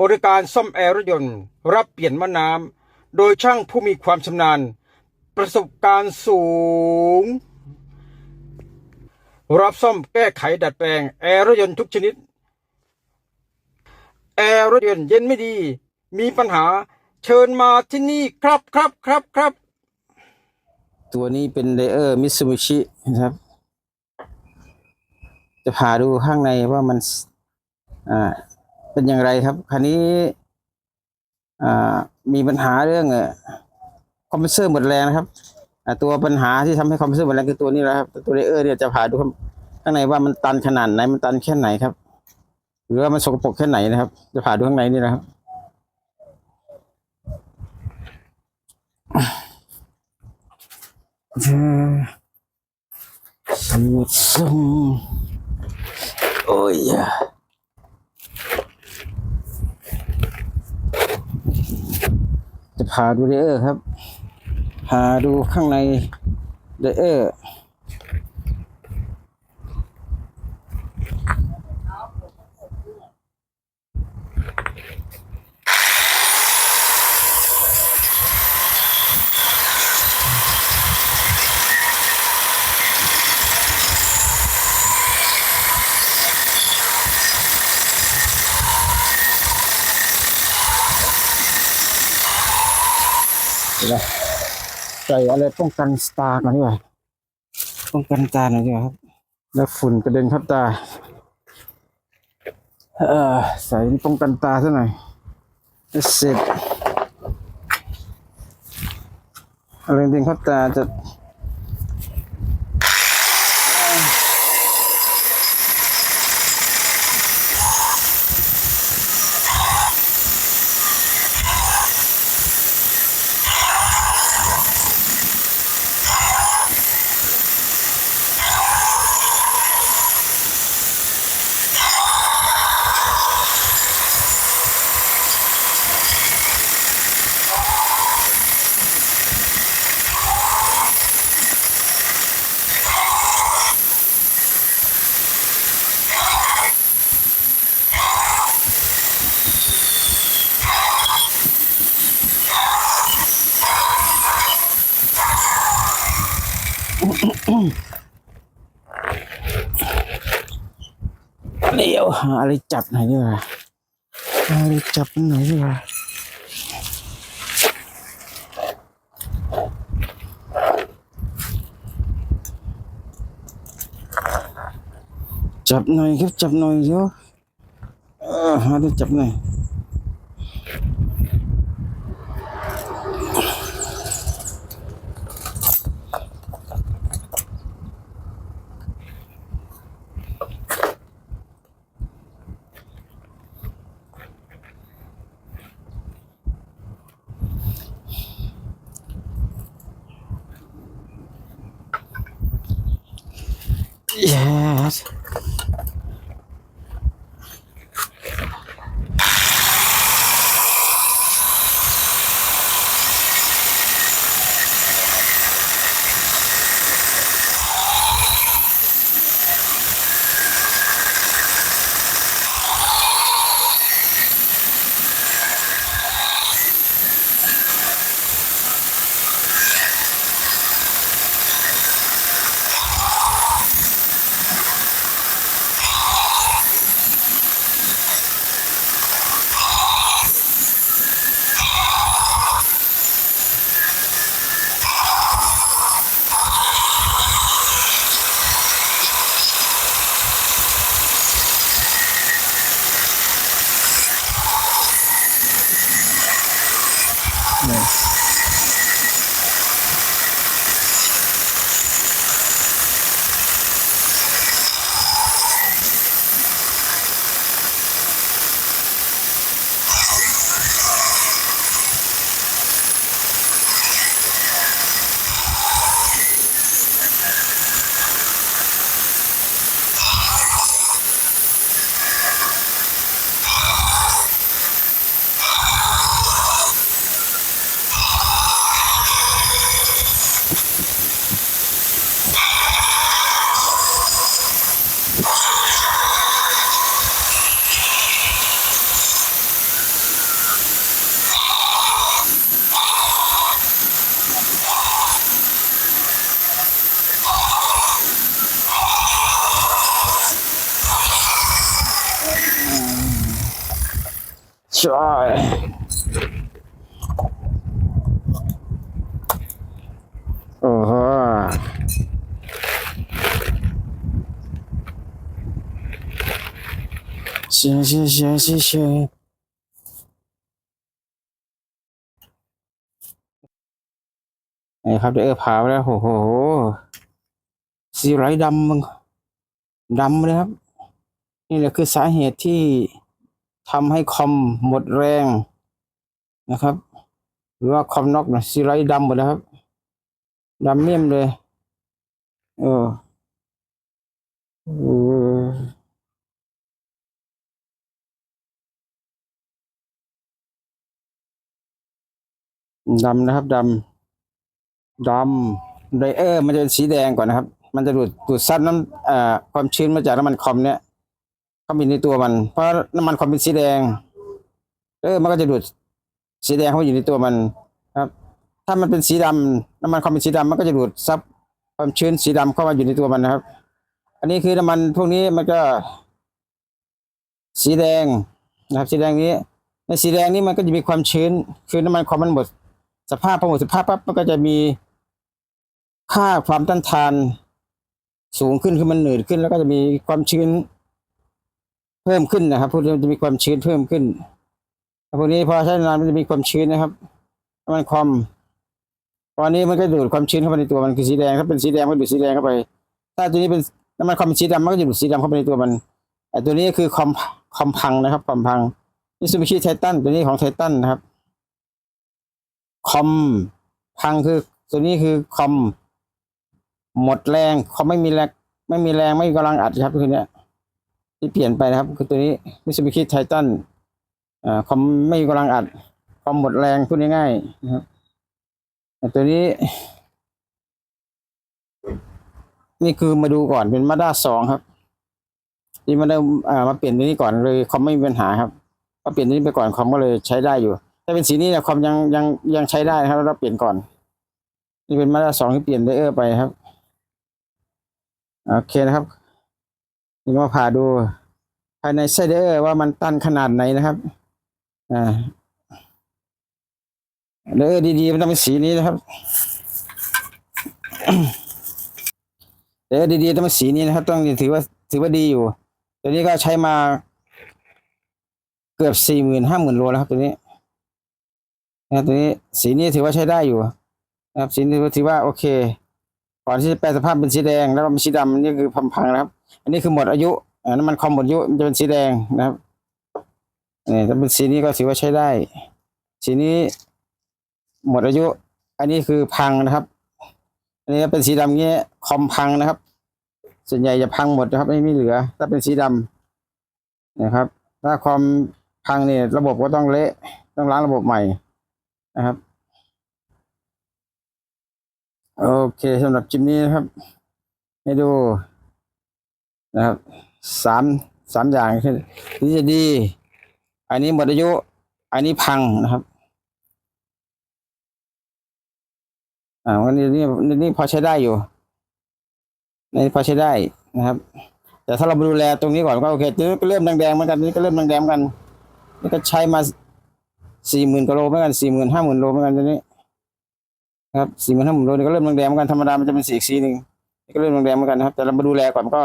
บริการซ่อมแอร์รถยนต์รับเปลี่ยนมะน้ำโดยช่างผู้มีความชำนาญ ประสบการณ์สูง รับซ่อมแก้ไขดัดแปลงแอร์รถยนต์ทุกชนิด แอร์รถยนต์เย็นไม่ดี มีปัญหาเชิญมาที่นี่ครับครับครับครับ ตัวนี้เป็นเลเออร์มิซูบิชินะครับ จะพาดูข้างในว่ามัน อ่า เป็นอย่างไรครับ คันนี้มีปัญหาเรื่องคอมเพรสเซอร์หมดแรงนะครับตัวปัญหาที่ทำให้คอมเพรสเซอร์หมดแรงคือตัวนี้แหละครับตัวเลเออร์เนี่ยจะพาดูข้างในว่ามันตันขนาดไหนมันตันแค่ไหนครับ หรือว่ามันสกปรกแค่ไหนนะครับ จะพาดูข้างในนี่นะครับสูดซึมโอ้ย จะพาดูเดเออร์ครับพาดูข้างในเดเออร์ นะใส่อะไรป้องกันสตาร์ก่อนดีกว่าป้องกันตาหน่อยดีกว่าครับ แล้วฝุ่นกระเด็นเข้าตา เออใส่นี่ป้องกันตาซะหน่อยเสร็จอะไรกระเด็นเข้าตาจะ หาอะไรจับหน่อยดีกว่าหาอะไรจับมันหน่อยดีกว่าจับหน่อยครับจับหน่อยเดี๋ยวเออหาอะไรจับหน่อย Yes. ใช่โอ้โหเชียเชียเชียเชียเชียนี่ครับเดี๋ยวเออพาไปแล้วโอ้โหสีไรดำดำเลยครับ นี่แหละคือสาเหตุที่ ทำให้คอมหมดแรงนะครับ หรือว่าคอมน็อกนะสีไรดำหมดแล้วครับดำเมี่ยมเลยเออดำนะครับดำดำไดเออร์มันจะสีแดงก่อนนะครับ มันจะดูดดูดซับน้ำอ่าความชื้นมาจากน้ำมันคอมเนี่ย เข้าไปในตัวมัน เพราะน้ำมันคอมเป็นสีแดงเออมันก็จะดูดสีแดงเข้าไปอยู่ในตัวมันครับ ถ้ามันเป็นสีดำน้ำมันคอมเป็นสีดำมันก็จะดูดซับความชื้นสีดำเข้ามาอยู่ในตัวมันนะครับ อันนี้คือน้ำมันพวกนี้มันก็ สีแดงนะครับ สีแดงนี้ในสีแดงนี้มันก็จะมีความชื้น คือน้ำมันคอมมันหมด สภาพพอหมดสภาพปั๊บมันก็จะมีค่าความต้านทานสูงขึ้นคือมันหนืดขึ้น แล้วก็จะมีความชื้น เพิ่มขึ้นนะครับพวกนี้มันจะมีความชื้นเพิ่มขึ้นพวกนี้พอใช้นานมันจะมีความชื้นนะครับน้ำมันคอมตอนนี้มันก็ดูดความชื้นเข้าไปในตัวมันคือสีแดงถ้าเป็นสีแดงมันดูดสีแดงเข้าไป ถ้าตัวนี้เป็นน้ำมันคอมเป็นสีดำมันก็จะดูดสีดำเข้าไปในตัวมันไอตัวนี้คือคอมคอมพังนะครับคอมพังนี่ซูบิชิไททันตัวนี้ของไททันนะครับคอมพังคือตัวนี้คือคอมหมดแรงคอมไม่มีแรงไม่มีแรงไม่มีกำลังอัดครับคือเนี้ย ที่เปลี่ยนไปนะครับ คือตัวนี้มิซูบิชิไททันอ่าคอมไม่มีกำลังอัดคอมหมดแรงพูดง่ายๆนะครับตัวนี้ นี่คือมาดูก่อนเป็นมาด้าสองครับที่มาได้อ่ามาเปลี่ยนตัวนี้ก่อนเลยคอมไม่มีปัญหาครับก็เปลี่ยนตัวนี้ไปก่อนคอมก็เลยใช้ได้อยู่ถ้าเป็นสีนี้เนี่ยคอมยังยังยังใช้ได้นะครับเราเปลี่ยนก่อน นี่เป็นมาด้าสองที่เปลี่ยนไดเออร์ไปครับโอเคนะครับ นี่มาผ่าดูภายในไส้ไดเออร์ว่ามันตันขนาดไหนนะครับ อ่าไดเออร์ดีๆมันต้องเป็นสีนี้นะครับไดเออร์ดีๆต้องเป็นสีนี้นะครับ ต้องถือว่าถือว่าดีอยู่ ตัวนี้ก็ใช้มาเกือบสี่หมื่นห้าหมื่นโลแล้วครับตัวนี้นะตัวนี้สีนี้ถือว่าใช้ได้อยู่ นะครับ สีนี้ถือว่าโอเค ก่อนที่จะแปลสภาพเป็นสีแดงแล้วก็เป็นสีดำนี่คือพังๆนะครับ อันนี้คือหมดอายุน้ำมันคอมหมดอายุมันจะเป็นสีแดงนะครับนี่ถ้าเป็นสีนี้ก็ถือว่าใช้ได้ สีนี้หมดอายุ อันนี้คือพังนะครับ อันนี้เป็นสีดำเงี้ยคอมพังนะครับ ส่วนใหญ่จะพังหมดนะครับ ไม่มีเหลือ ถ้าเป็นสีดำนะครับ ถ้าคอมพังเนี่ยระบบก็ต้องเละต้องล้างระบบใหม่นะครับโอเคสำหรับคลิปนี้นะครับ ให้ดู นะครับสามสามอย่างที่ที่จะดี อันนี้หมดอายุ อันนี้พังนะครับอ่าวันนี้นี่นี่นี่พอใช้ได้อยู่นี่พอใช้ได้นะครับ แต่ถ้าเราดูแลตรงนี้ก่อนก็โอเคตัวนี้ก็เริ่มแดงๆเหมือนกันนี่ก็เริ่มแดงๆเหมือนกันนี่ก็ใช้มาสี่หมื่นกว่าโลเหมือนกันสี่หมื่นห้าหมื่นโลเหมือนกันตัวนี้ครับสี่หมื่นห้าหมื่นโลนี่ก็เริ่มแดงๆเหมือนกันธรรมดามันจะเป็นสีอีกสีหนึ่งก็เริ่มแดงๆเหมือนกันนะครับ แต่เรามาดูแลก่อนก็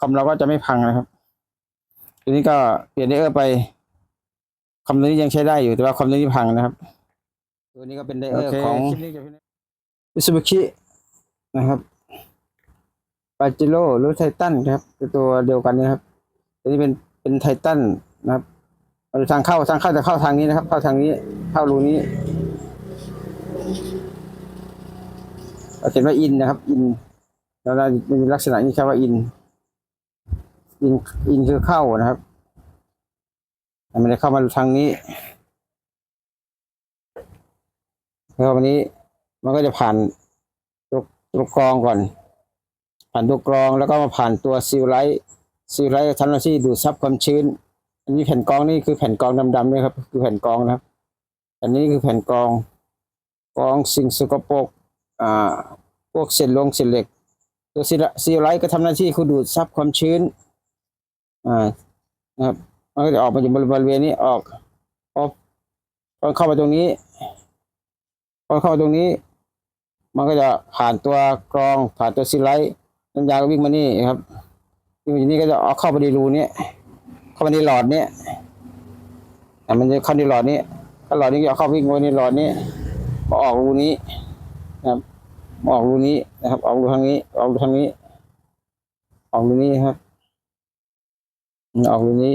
คอมเราก็จะไม่พังนะครับตัวนี้ก็เปลี่ยนไดเออร์ไปคอมตัวนี้ยังใช้ได้อยู่แต่ว่าคอมตัวนี้พังนะครับ ตัวนี้ก็เป็นไดเออร์ของมิซูบิชินะครับปาจิโร่หรือไททันครับเป็นตัวเดียวกันนะครับตัวนี้เป็นเป็นไททันนะครับเอาดูทางเข้าทางเข้าจะเข้าทางนี้นะครับ เข้าทางนี้เข้ารูนี้เราเขียนว่าอินนะครับ อินแล้วเราเป็นลักษณะนี้ครับว่าอิน อินอินคือเข้านะครับม่ได้เข้ามาทางนี้แล้ววันนี้มันก็จะผ่านตัวตัวกรองก่อน ผ่านตัวกรองแล้วก็มาผ่านตัวซีลไลท์ซีลไลท์ทำหน้าที่ดูดซับความชื้น อันนี้แผ่นกรองนี่คือแผ่นกรองดำๆด้วยครับ คือแผ่นกรองนะครับ อันนี้คือแผ่นกรองกรองสิ่งสกปรกอ่าพวกเศษลงเศษเหล็ก ตัวซีลไลท์ก็ทำหน้าที่คือดูดซับความชื้น อ่านะครับมันก็จะออกมาอยู่บริเวณนี้ออกพอเข้าไปตรงนี้พอเข้าไปตรงนี้ มันก็จะผ่านตัวกรองผ่านตัวซิลไลท์น้ำยาก็วิ่งมานี่ครับวิ่งมาที่นี่ก็จะเอาเข้าไปในรูนี้เข้าไปในหลอดนี้อ่มันจะเข้าในหลอดนี้ถ้าหลอดนี้ก็เข้าวิ่งไปในหลอดนี้มาออกรูนี้นะครับออกรูนี้นะครับ ออกรูทางนี้ ออกรูทางนี้ ออกรูนี้ครับ ออกรูนี้